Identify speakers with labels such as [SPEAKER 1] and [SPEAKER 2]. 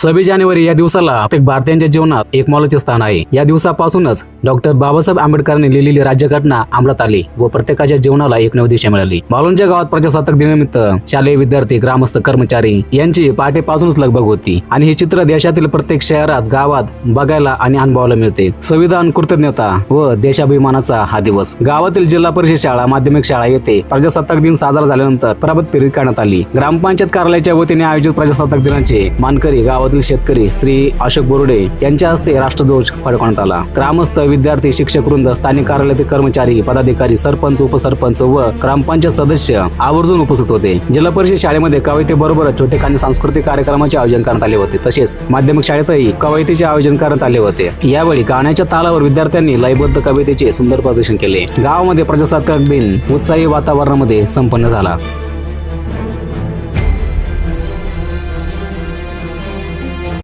[SPEAKER 1] सव्वीस जानेवारी या दिवसाला प्रत्येक भारतीयांच्या जीवनात एक मोलाचे स्थान आहे. या दिवसापासूनच डॉक्टर बाबासाहेब आंबेडकरांनी लिहिलेली राज्यघटना अंमलात आली व प्रत्येकाच्या जीवनाला एक नवी दिशा मिळाली. मालूंच्या गावात प्रजासत्ताक दिनानिमित्त शालेय विद्यार्थी ग्रामस्थ कर्मचारी यांची पहाटेपासूनच लगबग होती आणि हे चित्र देशातील प्रत्येक शहरात गावात बघायला आणि अनुभवायला मिळते. संविधान कृतज्ञता व देशाभिमानाचा हा दिवस. गावातील जिल्हा परिषद शाळा माध्यमिक शाळा येथे प्रजासत्ताक दिन साजरा झाल्यानंतर प्रभात फेरी काढण्यात आली. ग्रामपंचायत कार्यालयाच्या वतीने आयोजित प्रजासत्ताक दिनाचे मानकरी गावातील शेतकरी श्री अशोक बोर्डे यांच्या हस्ते राष्ट्रध्वज फडकवण्यात आला. ग्रामस्थ विद्यार्थी शिक्षक वृंद स्थानिक कार्यालयातील कर्मचारी पदाधिकारी सरपंच उपसरपंच व ग्रामपंचायत सदस्य आवर्जून उपस्थित होते. जिल्हा परिषद शाळेमध्ये कवितेबरोबरच छोटे काही सांस्कृतिक कार्यक्रमाचे आयोजन करण्यात आले होते. तसेच माध्यमिक शाळेतही कवयितेचे आयोजन करण्यात आले होते. यावेळी गाण्याच्या तालावर विद्यार्थ्यांनी लयबद्ध कवितेचे सुंदर प्रदर्शन केले. गावामध्ये प्रजासत्ताक दिन उत्साही वातावरणामध्ये संपन्न झाला.